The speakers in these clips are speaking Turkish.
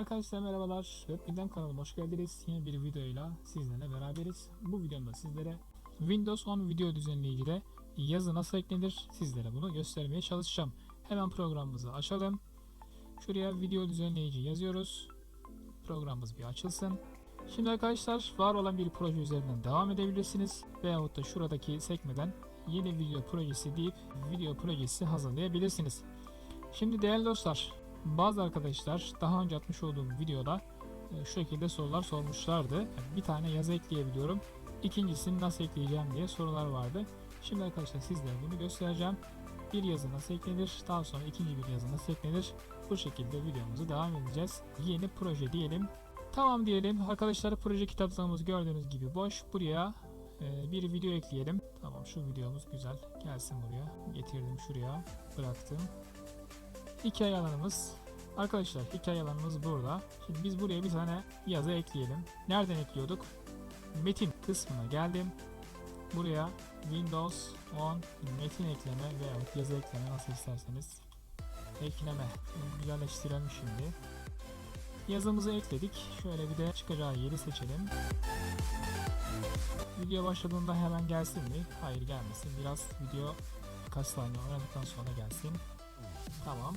Arkadaşlar merhabalar. Webbilden kanalıma hoş geldiniz. Yeni bir videoyla sizlerle beraberiz. Bu videomda sizlere Windows 10 video düzenleyicide yazı nasıl eklenir sizlere bunu göstermeye çalışacağım. Hemen programımızı açalım. Şuraya video düzenleyici yazıyoruz. Programımız bir açılsın. Şimdi arkadaşlar var olan bir proje üzerinden devam edebilirsiniz. Veyahut da şuradaki sekmeden yeni video projesi deyip video projesi hazırlayabilirsiniz. Şimdi değerli dostlar bazı arkadaşlar daha önce atmış olduğum videoda e, şu şekilde sorular sormuşlardı. Bir tane yazı ekleyebiliyorum. İkincisini nasıl ekleyeceğim diye sorular vardı. Şimdi arkadaşlar sizlere bunu göstereceğim. Bir yazı nasıl eklenir, daha sonra ikinci bir yazı nasıl eklenir. Bu şekilde videomuzu devam edeceğiz. Yeni proje diyelim. Tamam diyelim. Arkadaşlar proje kitapçığımız gördüğünüz gibi boş. Buraya e, bir video ekleyelim. Tamam şu videomuz güzel. Gelsin buraya. Getirdim şuraya. Bıraktım. Hikaye alanımız. Arkadaşlar hikaye alanımız burada. Şimdi biz buraya bir tane yazı ekleyelim. Nereden ekliyorduk? Metin kısmına geldim. Buraya Windows 10 metin ekleme veya yazı ekleme nasıl isterseniz ekleme. Güzelleştirelim şimdi. Yazımızı ekledik. Şöyle bir de çıkacağı yeri seçelim. Video başladığında hemen gelsin mi? Hayır gelmesin. Biraz video birkaç saniye oynadıktan sonra gelsin. Tamam.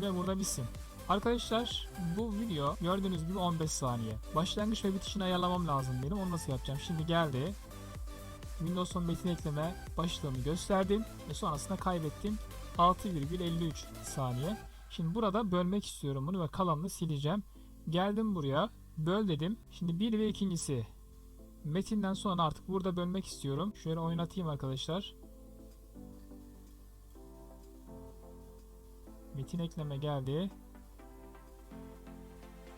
Ve burada bitsin. Arkadaşlar bu video gördüğünüz gibi 15 saniye. Başlangıç ve bitişini ayarlamam lazım benim. Onu nasıl yapacağım? Şimdi geldi. Windows 10 metin ekleme başlığımı gösterdim ve sonrasında kaybettim. 6,53 saniye. Şimdi burada bölmek istiyorum bunu ve kalanını sileceğim. Geldim buraya. Böl dedim. Şimdi bir ve ikincisi. Metinden sonra artık burada bölmek istiyorum. Şöyle oynatayım arkadaşlar. Metin ekleme geldi.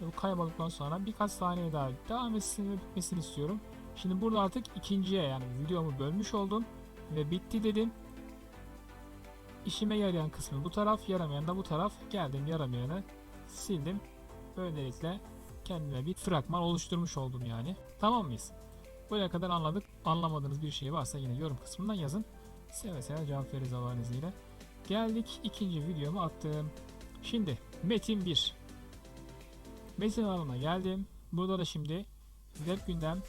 Ve bu kaybolduktan sonra birkaç saniye daha devam etsin ve bitmesini istiyorum. Şimdi burada artık ikinciye yani videomu bölmüş oldum ve bitti dedim. İşime yarayan kısmı bu taraf, yaramayan da bu taraf. Geldim yaramayanı sildim. Böylelikle kendime bir fragman oluşturmuş oldum yani. Tamam mıyız? Buraya kadar anladık. Anlamadığınız bir şey varsa yine yorum kısmından yazın. Seve seve cevap veririz Allah'ın izniyle. Geldik ikinci videomu attım. Şimdi metin 1. Metin alanına geldim. Burada da şimdi web gündem.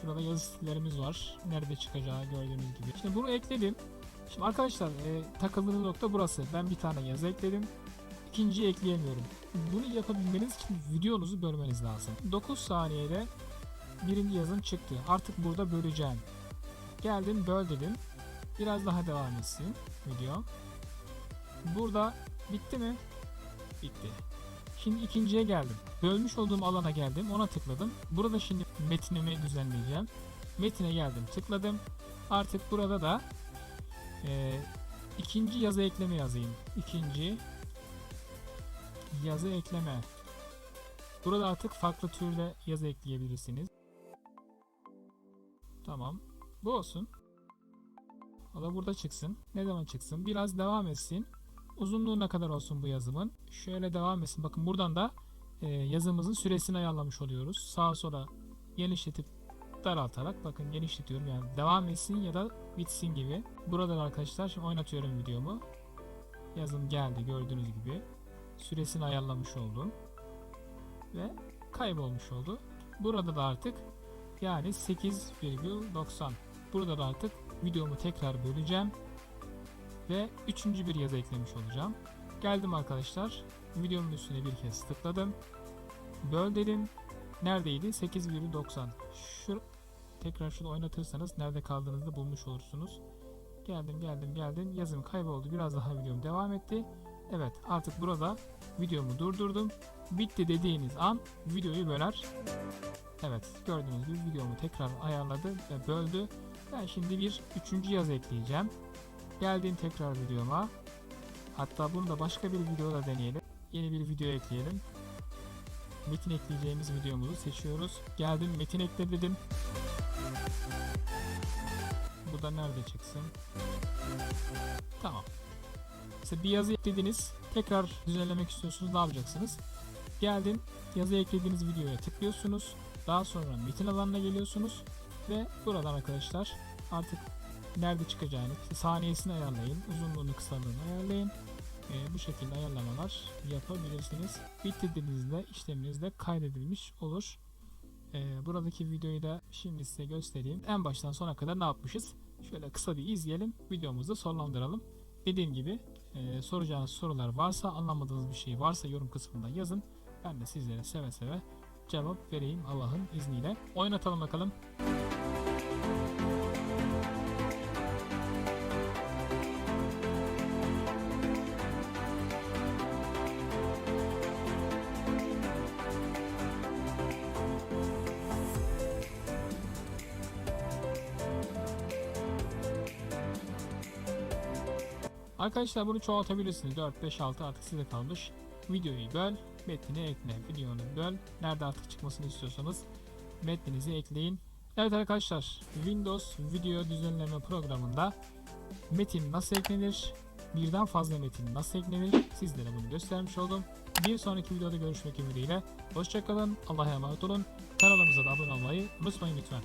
Şurada yazı stillerimiz var. Nerede çıkacağı gördüğünüz gibi. Şimdi bunu ekledim. Şimdi arkadaşlar e, takıldığınız nokta burası. Ben bir tane yazı ekledim. İkinciyi ekleyemiyorum. Bunu yapabilmeniz için videonuzu bölmeniz lazım. 9 saniyede birinci yazın çıktı. Artık burada böleceğim. Geldim böl dedim. Biraz daha devam etsin video. Burada bitti mi? Bitti. Şimdi ikinciye geldim. Bölmüş olduğum alana geldim. Ona tıkladım. Burada şimdi metnimi düzenleyeceğim. Metine geldim. Tıkladım. Artık burada da e, ikinci yazı ekleme yazayım. İkinci yazı ekleme. Burada artık farklı türde yazı ekleyebilirsiniz. Tamam. Bu olsun. O da burada çıksın. Ne zaman çıksın? Biraz devam etsin. Uzunluğu ne kadar olsun bu yazımın? Şöyle devam etsin. Bakın buradan da e, yazımızın süresini ayarlamış oluyoruz. Sağa sola genişletip daraltarak bakın genişletiyorum yani devam etsin ya da bitsin gibi. Buradan arkadaşlar şimdi oynatıyorum videomu. Yazım geldi gördüğünüz gibi. Süresini ayarlamış oldum. Ve kaybolmuş oldu. Burada da artık yani 8,90 Burada da artık videomu tekrar böleceğim. Ve üçüncü bir yazı eklemiş olacağım. Geldim arkadaşlar. Videomun üstüne bir kez tıkladım. Böl dedim. Neredeydi? 8,90. Şu tekrar şunu oynatırsanız nerede kaldığınızı bulmuş olursunuz. Geldim geldim geldim. Yazım kayboldu. Biraz daha videom devam etti. Evet artık burada videomu durdurdum. Bitti dediğiniz an videoyu böler. Evet gördüğünüz gibi videomu tekrar ayarladı ve böldü. Ben şimdi bir üçüncü yazı ekleyeceğim. Geldim tekrar videoma. Hatta bunu da başka bir videoda deneyelim. Yeni bir video ekleyelim. Metin ekleyeceğimiz videomuzu seçiyoruz. Geldim metin ekle dedim. Bu da nerede çıksın? Tamam. Mesela bir yazı eklediniz. Tekrar düzenlemek istiyorsunuz. Ne yapacaksınız? Geldin yazı eklediğiniz videoya tıklıyorsunuz. Daha sonra metin alanına geliyorsunuz ve buradan arkadaşlar artık nerede çıkacağını saniyesini ayarlayın uzunluğunu kısalığını ayarlayın e, bu şekilde ayarlamalar yapabilirsiniz. Bitirdiğinizde işleminiz de kaydedilmiş olur. E, buradaki videoyu da şimdi size göstereyim. En baştan sona kadar ne yapmışız? Şöyle kısa bir izleyelim. Videomuzu sonlandıralım. Dediğim gibi e, soracağınız sorular varsa, anlamadığınız bir şey varsa yorum kısmında yazın. Ben de sizlere seve seve cevap vereyim Allah'ın izniyle. Oynatalım bakalım. Arkadaşlar bunu çoğaltabilirsiniz. 4, 5, 6 artık size kalmış. Videoyu böl, metnini ekle. Videonu böl. Nerede artık çıkmasını istiyorsanız metninizi ekleyin. Evet arkadaşlar Windows video düzenleme programında metin nasıl eklenir? Birden fazla metin nasıl eklenir? Sizlere bunu göstermiş oldum. Bir sonraki videoda görüşmek ümidiyle. Hoşçakalın. Allah'a emanet olun. Kanalımıza da abone olmayı unutmayın lütfen.